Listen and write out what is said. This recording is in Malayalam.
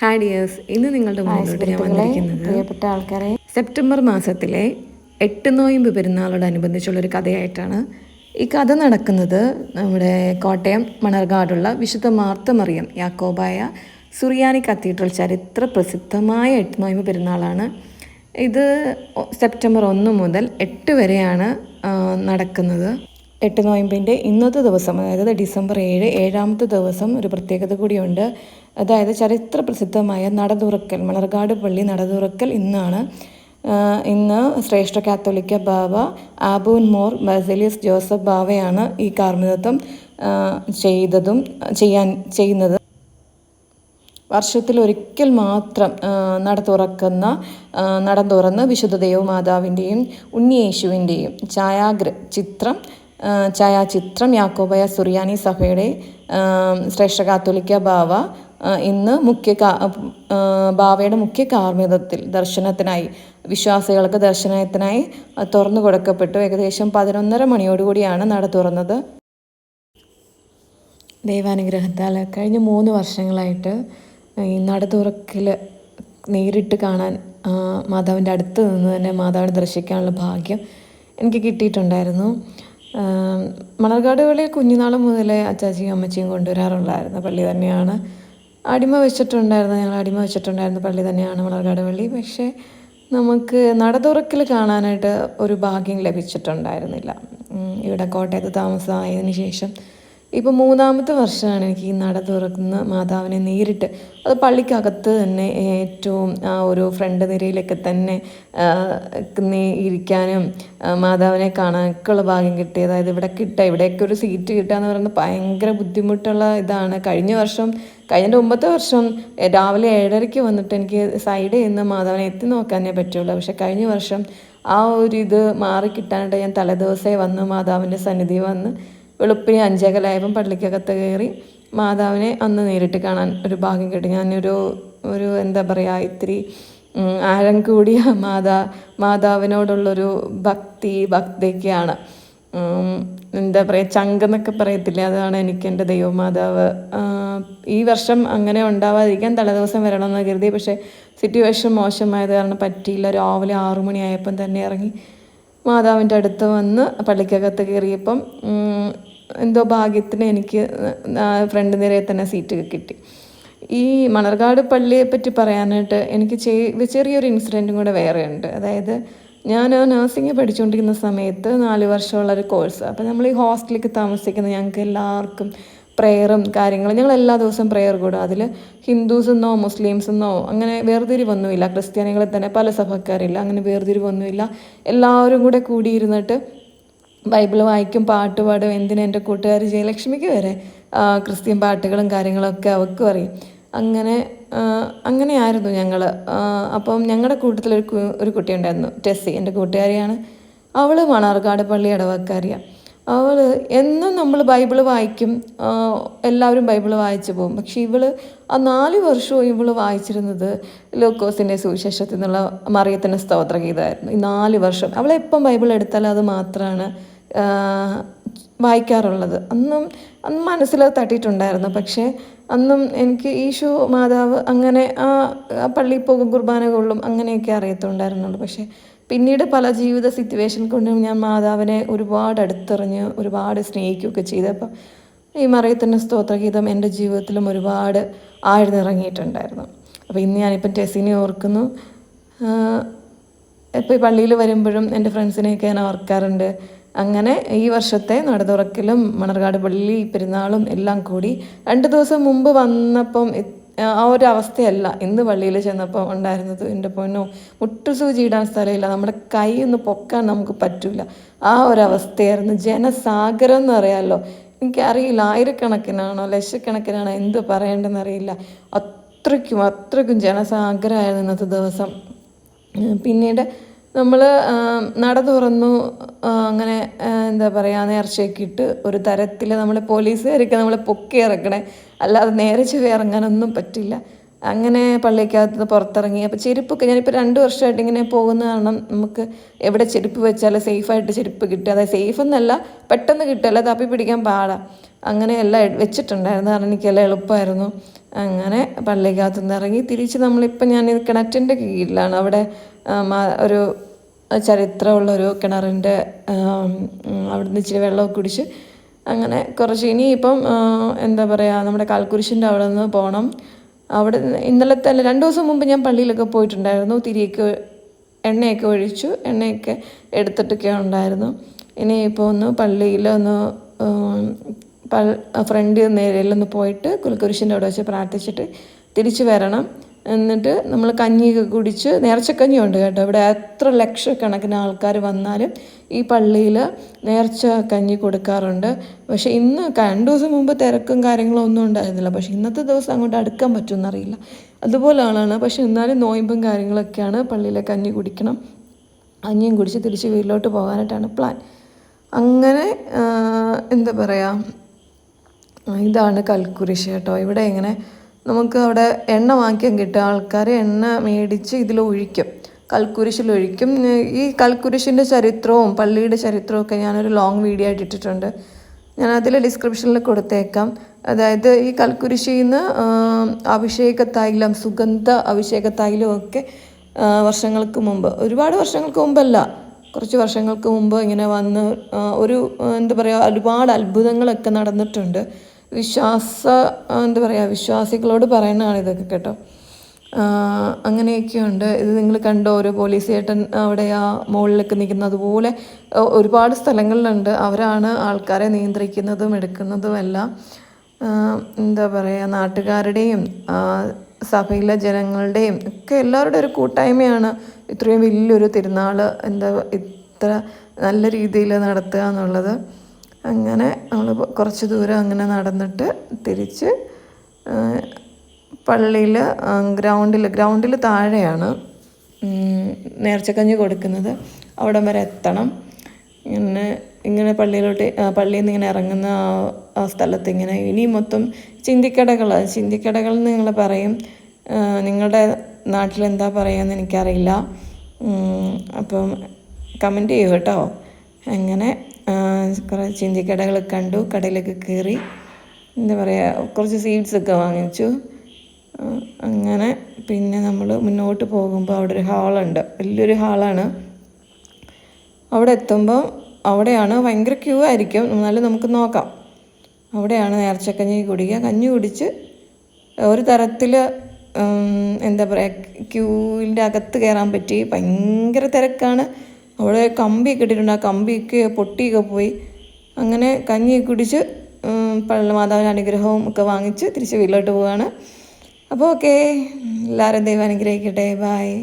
ഹായ് ഡിയേഴ്സ് ഇന്ന് നിങ്ങളുടെ മുന്നിലോട്ട് ഞാൻ വന്നിരിക്കുന്നത് പ്രിയപ്പെട്ട ആൾക്കാരെ. സെപ്റ്റംബർ മാസത്തിലെ എട്ട് നോയമ്പ് പെരുന്നാളോടനുബന്ധിച്ചുള്ളൊരു കഥയായിട്ടാണ് ഈ കഥ നടക്കുന്നത് നമ്മുടെ കോട്ടയം മണർകാടുള്ള വിശുദ്ധ മാർത്തമറിയം യാക്കോബായ സുറിയാനി കത്തീഡ്രൽ ചരിത്ര പ്രസിദ്ധമായ എട്ട് നോയമ്പ് പെരുന്നാളാണ്. ഇത് സെപ്റ്റംബർ ഒന്ന് മുതൽ എട്ട് വരെയാണ് നടക്കുന്നത്. എട്ട് നോയമ്പിന്റെ ഇന്നത്തെ ദിവസം അതായത് ഡിസംബർ ഏഴ് ഏഴാമത്തെ ദിവസം ഒരു പ്രത്യേകത കൂടിയുണ്ട്. അതായത് ചരിത്ര പ്രസിദ്ധമായ നട തുറക്കൽ മണർകാട് പള്ളി നട തുറക്കൽ ഇന്നാണ് ഇന്ന് ശ്രേഷ്ഠ കാത്തോലിക്ക ബാബ ആബൂൻ മോർ ബസലിയസ് ജോസഫ് ബാവയാണ് ഈ കാർമ്മികത്വം ചെയ്തതും ചെയ്യാൻ ചെയ്യുന്നത്. വർഷത്തിൽ ഒരിക്കൽ മാത്രം നട തുറക്കുന്ന നട തുറന്ന് വിശുദ്ധ ദേവമാതാവിന്റെയും ഉണ്ണിയേശുവിന്റെയും ഛായാഗ്ര ചിത്രം ഛായാചിത്രം യാക്കോബയ സുറിയാനി സഭയുടെ ശ്രേഷ്ഠ കാത്തോലിക്ക ബാവ ഇന്ന് മുഖ്യ ബാവയുടെ മുഖ്യ കാർമ്മികത്തിൽ ദർശനത്തിനായി വിശ്വാസികൾക്ക് ദർശനത്തിനായി തുറന്നു കൊടുക്കപ്പെട്ടു. ഏകദേശം പതിനൊന്നര മണിയോടുകൂടിയാണ് നട തുറന്നത്. ദൈവാനുഗ്രഹത്താൽ കഴിഞ്ഞ മൂന്ന് വർഷങ്ങളായിട്ട് ഈ നട തുറക്കിൽ നേരിട്ട് കാണാൻ മാതാവിന്റെ അടുത്ത് നിന്ന് തന്നെ മാതാവിനെ ദർശിക്കാനുള്ള ഭാഗ്യം എനിക്ക് കിട്ടിയിട്ടുണ്ടായിരുന്നു. മണർകാട് പള്ളിയിൽ കുഞ്ഞുനാൾ മുതലേ അച്ചാച്ചിയും അമ്മച്ചിയും കൊണ്ടുവരാറുള്ളായിരുന്നു. പള്ളി തന്നെയാണ്. അടിമ വെച്ചിട്ടുണ്ടായിരുന്നു ഞങ്ങൾ അടിമ വെച്ചിട്ടുണ്ടായിരുന്നു. പള്ളി തന്നെയാണ് വളർകാട് പള്ളി പക്ഷേ നമുക്ക് നട തുറക്കൽ കാണാനായിട്ട് ഒരു ഭാഗ്യം ലഭിച്ചിട്ടുണ്ടായിരുന്നില്ല. ഇവിടെ കോട്ടയത്ത് താമസമായതിനു ശേഷം ഇപ്പം മൂന്നാമത്തെ വർഷമാണ് എനിക്ക് ഈ നട തുറക്കുന്ന മാതാവിനെ നേരിട്ട് അത് പള്ളിക്കകത്ത് തന്നെ ഏറ്റവും ആ ഒരു ഫ്രണ്ട് നിരയിലൊക്കെ തന്നെ ഇരിക്കാനും മാതാവിനെ കാണാനൊക്കെയുള്ള ഭാഗ്യം കിട്ടി. അതായത് ഇവിടെ കിട്ടുക ഇവിടെയൊക്കെ ഒരു സീറ്റ് കിട്ടുക എന്ന് പറയുന്നത് ഭയങ്കര ബുദ്ധിമുട്ടുള്ള ഇതാണ്. കഴിഞ്ഞ വർഷം കഴിഞ്ഞ ഒമ്പത്തെ വർഷം രാവിലെ ഏഴരയ്ക്ക് വന്നിട്ട് എനിക്ക് സൈഡിൽ നിന്ന് മാതാവിനെ എത്തി നോക്കാനേ പറ്റുള്ളൂ. പക്ഷെ കഴിഞ്ഞ വർഷം ആ ഒരു ഇത് മാറി കിട്ടാനായിട്ട് ഞാൻ തലേദിവസേ വന്ന് മാതാവിന്റെ സന്നിധി വന്ന് വെളുപ്പിന് അഞ്ചേകലായപ്പം പള്ളിക്കകത്ത് കയറി മാതാവിനെ അന്ന് നേരിട്ട് കാണാൻ ഒരു ഭാഗ്യം കിട്ടി. ഞാനൊരു ഒരു എന്താ പറയുക ഇത്തിരി ആഴം കൂടിയ മാതാ മാതാവിനോടുള്ളൊരു ഭക്തി ഭക്തിയൊക്കെയാണ്. എന്താ പറയുക ചങ്കെന്നൊക്കെ പറയത്തില്ലേ? അതാണ് എനിക്ക് എന്റെ ദൈവമാതാവ് ഈ വർഷം അങ്ങനെ ഉണ്ടാവാതിരിക്കാൻ തലേദിവസം വരണമെന്ന് കരുതി പക്ഷേ സിറ്റുവേഷൻ മോശമായത് കാരണം പറ്റിയില്ല. രാവിലെ ആറു മണിയായപ്പം തന്നെ ഇറങ്ങി മാതാവിന്റെ അടുത്ത് വന്ന് പള്ളിക്കകത്ത് കയറിയപ്പം എന്തോ ഭാഗ്യത്തിന് എനിക്ക് ഫ്രണ്ട് നിരയിൽ തന്നെ സീറ്റ് കിട്ടി. ഈ മണർകാട് പള്ളിയെ പറ്റി പറയാനായിട്ട് എനിക്ക് ചെറിയൊരു ഇൻസിഡന്റും കൂടെ വേറെ ഉണ്ട്. അതായത് ഞാൻ നഴ്സിംഗ് പഠിച്ചുകൊണ്ടിരിക്കുന്ന സമയത്ത് നാല് വർഷമുള്ള ഒരു കോഴ്സ് അപ്പോൾ നമ്മൾ ഈ ഹോസ്റ്റലിലേക്ക് താമസിക്കുന്ന ഞങ്ങൾക്ക് എല്ലാവർക്കും പ്രെയറും കാര്യങ്ങളും ഞങ്ങൾ എല്ലാ ദിവസവും പ്രെയർ കൂടും. അതിൽ ഹിന്ദുസെന്നോ മുസ്ലിംസെന്നോ അങ്ങനെ വേർതിരിവൊന്നുമില്ല. ക്രിസ്ത്യാനികളെ തന്നെ പല സഭക്കാരില്ല. അങ്ങനെ വേർതിരിവൊന്നുമില്ല. എല്ലാവരും കൂടെ കൂടിയിരുന്നിട്ട് ബൈബിൾ വായിക്കും പാട്ട് പാടും എന്തിനും എന്റെ കൂട്ടുകാർ ജയലക്ഷ്മിക്ക് വരെ ക്രിസ്ത്യൻ പാട്ടുകളും കാര്യങ്ങളൊക്കെ അവൾക്കും അറിയും അങ്ങനെ അങ്ങനെ അങ്ങനെയായിരുന്നു ഞങ്ങൾ അപ്പം ഞങ്ങളുടെ കൂട്ടത്തിലൊരു ഒരു കുട്ടി ഉണ്ടായിരുന്നു ടെസ്സി. എന്റെ കൂട്ടുകാരിയാണ്. അവൾ മണാർക്കാട് പള്ളി ഇടവക്കാരിയാണ് അവൾ എന്നും നമ്മൾ ബൈബിൾ വായിക്കും എല്ലാവരും ബൈബിൾ വായിച്ചു പോകും. പക്ഷേ ഇവൾ ആ നാല് വർഷവും ഇവൾ വായിച്ചിരുന്നത് ലൂക്കോസിന്റെ സുവിശേഷത്തിൽ നിന്നുള്ള മറിയത്തിന്റെ സ്തോത്രഗീതമായിരുന്നു ഈ നാല് വർഷം. അവളെപ്പം ബൈബിൾ എടുത്താലും അത് മാത്രമാണ് വായിക്കാറുള്ളത്. അന്നും അന്ന് മനസ്സിൽ തട്ടിയിട്ടുണ്ടായിരുന്നു. പക്ഷേ അന്നും എനിക്ക് ഈശോ മാതാവ് അങ്ങനെ ആ പള്ളിയിൽ പോകും കുർബാന കൊള്ളും അങ്ങനെയൊക്കെ അറിയത്തുണ്ടായിരുന്നുള്ളൂ. പക്ഷേ പിന്നീട് പല ജീവിത സിറ്റുവേഷൻ കൊണ്ടും ഞാൻ മാതാവിനെ ഒരുപാട് അടുത്തെറിഞ്ഞ് ഒരുപാട് സ്നേഹിക്കുകയൊക്കെ ചെയ്തപ്പം ഈ മറിയത്തിന്റെ സ്തോത്രഗീതം എന്റെ ജീവിതത്തിലും ഒരുപാട് ആഴ്ന്നിറങ്ങിയിട്ടുണ്ടായിരുന്നു. അപ്പോൾ ഇന്ന് ഞാനിപ്പം ടെസിനെ ഓർക്കുന്നു. ഇപ്പോൾ ഈ പള്ളിയിൽ വരുമ്പോഴും എന്റെ ഫ്രണ്ട്സിനെയൊക്കെ ഞാൻ ഓർക്കാറുണ്ട്. അങ്ങനെ ഈ വർഷത്തെ നട തുറക്കലും മണർകാട് പള്ളി പെരുന്നാളും എല്ലാം കൂടി രണ്ട് ദിവസം മുമ്പ് വന്നപ്പം ആ ഒരു അവസ്ഥയല്ല. ഇന്ന് പള്ളിയിൽ ചെന്നപ്പോൾ ഉണ്ടായിരുന്നത് എന്റെ പൊന്നോ മുട്ടുസൂചി ഇടാൻ സ്ഥലമില്ല. നമ്മുടെ കൈ ഒന്ന് പൊക്കാൻ നമുക്ക് പറ്റില്ല ആ ഒരു അവസ്ഥയായിരുന്നു. ജനസാഗരം എന്ന് പറയാമല്ലോ എനിക്കറിയില്ല ആയിരക്കണക്കിനാണോ ലക്ഷക്കണക്കിനാണോ എന്ത് പറയേണ്ടതെന്ന് അറിയില്ല. അത്രയ്ക്കും അത്രയ്ക്കും ജനസാഗരമായിരുന്നു ഇന്നത്തെ ദിവസം. പിന്നീട് നമ്മൾ നട തുറന്നു അങ്ങനെ എന്താ പറയുക നേർച്ചയൊക്കെ ഇട്ട് ഒരു തരത്തിൽ നമ്മളെ പോലീസുകാരൊക്കെ നമ്മളെ പൊക്കി ഇറക്കണേ. അല്ലാതെ നേരെ ചെവി ഇറങ്ങാനൊന്നും പറ്റില്ല. അങ്ങനെ പള്ളിക്കകത്ത് പുറത്തിറങ്ങി. അപ്പോൾ ചെരുപ്പൊക്കെ ഞാനിപ്പോൾ രണ്ട് വർഷമായിട്ട് ഇങ്ങനെ പോകുന്ന കാരണം നമുക്ക് എവിടെ ചെരുപ്പ് വെച്ചാൽ സേഫായിട്ട് ചെരുപ്പ് കിട്ടുക. അതായത് സേഫ് എന്നല്ല പെട്ടെന്ന് കിട്ടുമല്ല തപ്പി പിടിക്കാൻ പാടാം. അങ്ങനെ എല്ലാം വെച്ചിട്ടുണ്ടായിരുന്നു. കാരണം എനിക്കെല്ലാം എളുപ്പമായിരുന്നു. അങ്ങനെ പള്ളിക്കകത്തുനിന്ന് ഇറങ്ങി തിരിച്ച് നമ്മളിപ്പോൾ ഞാൻ കിണറ്റിന്റെ കീഴിലാണ്. അവിടെ ഒരു ചരിത്രമുള്ള ഒരു കിണറിന്റെ അവിടുന്ന് ഇച്ചിരി വെള്ളമൊക്കെ കുടിച്ച് അങ്ങനെ കുറച്ച്. ഇനിയിപ്പം എന്താ പറയുക നമ്മുടെ കാൽക്കുരിശിന്റെ അവിടെ നിന്ന് പോകണം അവിടെ ഇന്നലത്തെ അല്ല രണ്ട് ദിവസം മുമ്പ് ഞാൻ പള്ളിയിലൊക്കെ പോയിട്ടുണ്ടായിരുന്നു. തിരിയൊക്കെ എണ്ണയൊക്കെ ഒഴിച്ചു എണ്ണയൊക്കെ എടുത്തിട്ടൊക്കെ ഉണ്ടായിരുന്നു. ഇനിയിപ്പോൾ ഒന്ന് പള്ളിയിൽ ഒന്ന് ഫ്രണ്ട് നേരെയിലൊന്ന് പോയിട്ട് കുൽക്കുരിശിന്റെ അവിടെ വെച്ച് പ്രാർത്ഥിച്ചിട്ട് തിരിച്ചു വരണം. എന്നിട്ട് നമ്മൾ കഞ്ഞിയൊക്കെ കുടിച്ച് നേർച്ചക്കഞ്ഞിയുണ്ട് കേട്ടോ. ഇവിടെ എത്ര ലക്ഷക്കണക്കിന് ആൾക്കാർ വന്നാലും ഈ പള്ളിയിൽ നേർച്ച കഞ്ഞി കൊടുക്കാറുണ്ട്. പക്ഷേ ഇന്ന് രണ്ട് ദിവസം മുമ്പ് തിരക്കും കാര്യങ്ങളും ഒന്നും ഉണ്ടായിരുന്നില്ല. പക്ഷേ ഇന്നത്തെ ദിവസം അങ്ങോട്ട് അടുക്കാൻ പറ്റുമെന്നറിയില്ല. അതുപോലെ ആളാണ്. പക്ഷേ എന്നാലും നോയമ്പും കാര്യങ്ങളൊക്കെയാണ് പള്ളിയിലെ കഞ്ഞി കുടിക്കണം. കഞ്ഞിയും കുടിച്ച് തിരിച്ച് വീട്ടിലോട്ട് പോകാനായിട്ടാണ് പ്ലാൻ. അങ്ങനെ എന്താ പറയുക ഇതാണ് കൽക്കുരിശ് കേട്ടോ. ഇവിടെ ഇങ്ങനെ നമുക്ക് അവിടെ എണ്ണ വാങ്ങിക്കാൻ കിട്ടും. ആൾക്കാർ എണ്ണ മേടിച്ച് ഇതിൽ ഒഴിക്കും. കൽക്കുരിശിൽ ഒഴിക്കും. ഈ കൽക്കുരിശിന്റെ ചരിത്രവും പള്ളിയുടെ ചരിത്രവും ഒക്കെ ഞാനൊരു ലോങ് വീഡിയോ ആയിട്ട് ഇട്ടിട്ടുണ്ട്. ഞാൻ അതിൽ ഡിസ്ക്രിപ്ഷനിൽ കൊടുത്തേക്കാം. അതായത് ഈ കൽക്കുരിശിൽ നിന്ന് അഭിഷേക തൈലം സുഗന്ധ അഭിഷേക തൈലം ഒക്കെ വർഷങ്ങൾക്ക് മുമ്പ്. ഒരുപാട് വർഷങ്ങൾക്ക് മുമ്പല്ല. കുറച്ച് വർഷങ്ങൾക്ക് മുമ്പ് ഇങ്ങനെ വന്ന് ഒരു എന്താ പറയുക ഒരുപാട് അത്ഭുതങ്ങളൊക്കെ നടന്നിട്ടുണ്ട്. വിശ്വാസ എന്താ പറയുക വിശ്വാസികളോട് പറയുന്നതാണ് ഇതൊക്കെ കേട്ടോ. അങ്ങനെയൊക്കെയുണ്ട് ഇത് നിങ്ങൾ കണ്ടോ? ഒരു പോലീസ് ചേട്ടൻ അവിടെ ആ മുകളിലൊക്കെ നിൽക്കുന്ന അതുപോലെ ഒരുപാട് സ്ഥലങ്ങളിലുണ്ട്. അവരാണ് ആൾക്കാരെ നിയന്ത്രിക്കുന്നതും എടുക്കുന്നതും എല്ലാം. എന്താ പറയുക നാട്ടുകാരുടെയും സഭയിലെ ജനങ്ങളുടെയും ഒക്കെ എല്ലാവരുടെ ഒരു കൂട്ടായ്മയാണ്. ഇത്രയും വലിയൊരു തിരുനാൾ എന്താ ഇത്ര നല്ല രീതിയിൽ നടത്തുക എന്നുള്ളത്. അങ്ങനെ നമ്മൾ കുറച്ച് ദൂരം അങ്ങനെ നടന്നിട്ട് തിരിച്ച് പള്ളിയിൽ ഗ്രൗണ്ടിൽ ഗ്രൗണ്ടിൽ താഴെയാണ് നേർച്ചക്കഞ്ഞ് കൊടുക്കുന്നത്. അവിടം വരെ എത്തണം. ഇങ്ങനെ ഇങ്ങനെ പള്ളിയിലോട്ട് പള്ളിയിൽ നിന്ന് ഇങ്ങനെ ഇറങ്ങുന്ന ആ സ്ഥലത്ത് ഇങ്ങനെ ഇനി മൊത്തം ചിന്തിക്കടകൾ ചിന്തിക്കടകൾ എന്ന് നിങ്ങൾ പറയും. നിങ്ങളുടെ നാട്ടിൽ എന്താ പറയുകയെന്ന് എനിക്കറിയില്ല. അപ്പം കമന്റ് ചെയ്യൂ കേട്ടോ. അങ്ങനെ കുറേ ചിന്തിക്കടകൾ കണ്ടു കടയിലൊക്കെ കയറി എന്താ പറയുക കുറച്ച് സീഡ്സൊക്കെ വാങ്ങിച്ചു. അങ്ങനെ പിന്നെ നമ്മൾ മുന്നോട്ട് പോകുമ്പോൾ അവിടെ ഒരു ഹാളുണ്ട് വലിയൊരു ഹാളാണ് അവിടെ എത്തുമ്പോൾ അവിടെയാണ് ഭയങ്കര ക്യൂ ആയിരിക്കും. എന്നാലും നമുക്ക് നോക്കാം. അവിടെയാണ് നേർച്ചക്കഞ്ഞി കുടിക്കുക. കഞ്ഞി കുടിച്ച് ഒരു തരത്തിൽ എന്താ പറയുക ക്യൂവിന്റെ അകത്ത് കയറാൻ പറ്റി. ഭയങ്കര തിരക്കാണ്. അവിടെ കമ്പിയൊക്കെ ഇട്ടിട്ടുണ്ട് ആ കമ്പിയൊക്കെ പൊട്ടിയൊക്കെ പോയി. അങ്ങനെ കഞ്ഞി കുടിച്ച് മാതാവിന്റെ അനുഗ്രഹവും ഒക്കെ വാങ്ങിച്ച് തിരിച്ച് വീട്ടിലോട്ട് പോവുകയാണ്. അപ്പോൾ ഓക്കെ. എല്ലാവരും ദൈവം അനുഗ്രഹിക്കട്ടെ. ബായ്